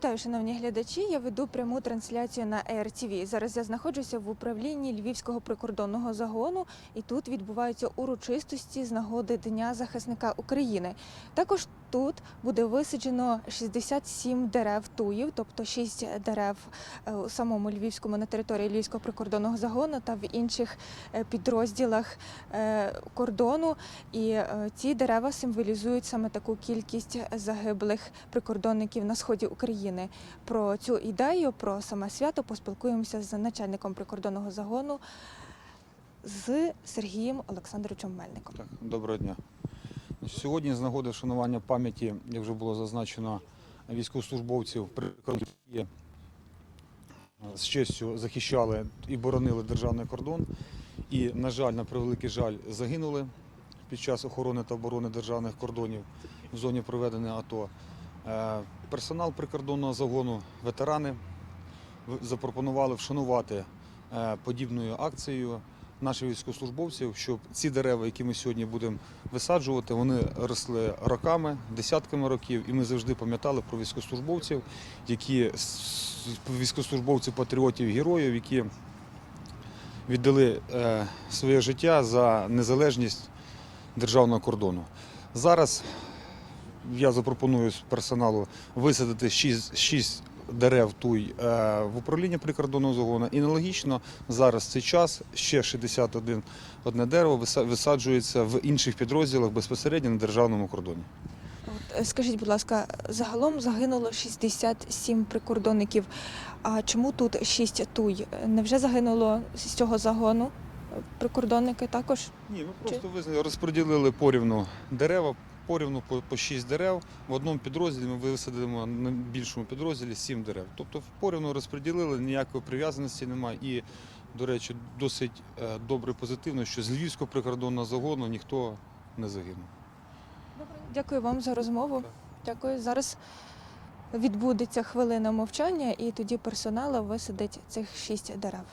Вітаю, шановні глядачі. Я веду пряму трансляцію на ЕРТВ. Зараз я знаходжуся в управлінні Львівського прикордонного загону, і тут відбуваються урочистості з нагоди Дня захисника України. Також тут буде висаджено 67 дерев туїв, тобто 6 дерев е, у самому Львівському на території Львівського прикордонного загону та в інших е, підрозділах е, кордону. І ці дерева символізують саме таку кількість загиблих прикордонників на сході України. Про цю ідею, про саме свято поспілкуємося з начальником прикордонного загону з Сергієм Олександровичем Мельником. Так, доброго дня. Сьогодні з нагоди вшанування пам'яті, як вже було зазначено, військовослужбовців, які з честю захищали і боронили державний кордон. І, на жаль, на превеликий жаль, загинули під час охорони та оборони державних кордонів в зоні проведення АТО. Е, Персонал прикордонного загону, ветерани запропонували вшанувати е, подібною акцією наших військовослужбовців, щоб ці дерева, які ми сьогодні будемо висаджувати, вони росли роками, десятками років, і ми завжди пам'ятали про військовослужбовців, які військовослужбовців, патріотів, героїв, які віддали е, своє життя за незалежність державного кордону. Зараз я запропоную персоналу висадити 6, 6 дерев туй е, в управлінні прикордонного загону. І аналогічно зараз цей час ще 61 одне дерево виса- висаджується в інших підрозділах безпосередньо на державному кордоні. Е, скажіть, будь ласка, загалом загинуло 67 прикордонників. А чому тут 6 туй? Невже загинуло з цього загону прикордонники також? Ні, ми просто визнали, розподілили порівну дерева, порівну по, по 6 дерев. В одному підрозділі ми висадимо на більшому підрозділі 7 дерев. Тобто порівну розподілили, ніякої прив'язаності немає. І, до речі, досить е, добре позитивно, що з Львівського прикордонного загону ніхто не загинув. Дякую вам за розмову. Дякую. Зараз відбудеться хвилина мовчання, і тоді персонал висадить цих 6 дерев.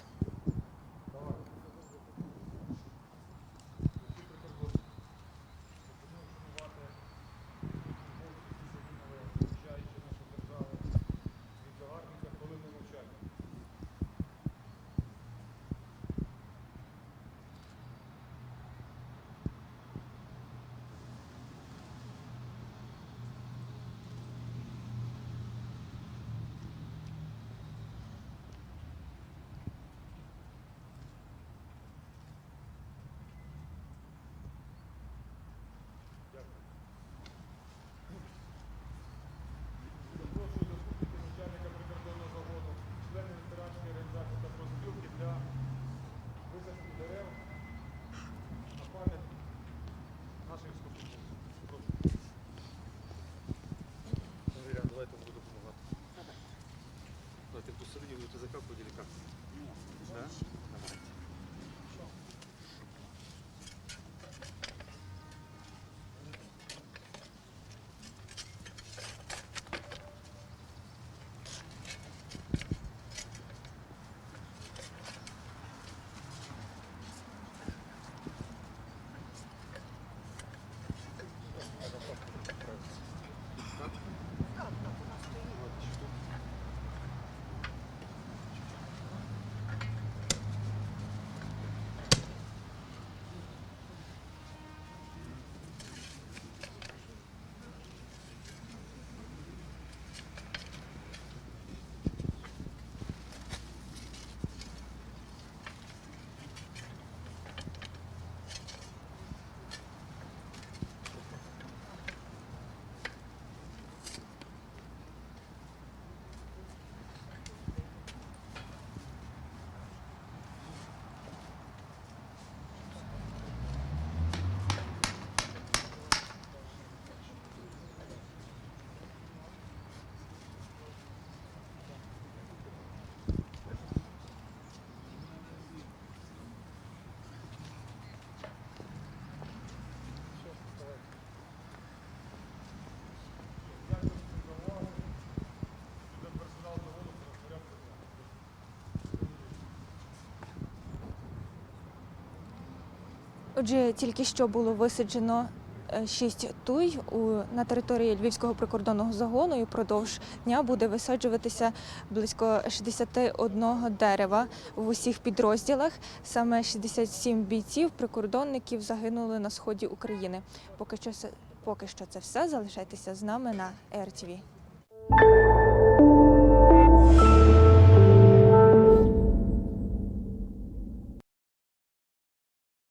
Отже, тільки що було висаджено е, шість туй у, на території Львівського прикордонного загону і впродовж дня буде висаджуватися близько 61 дерева в усіх підрозділах. Саме 67 бійців, прикордонників загинули на сході України. Поки що, поки що це все. Залишайтеся з нами на РТВ.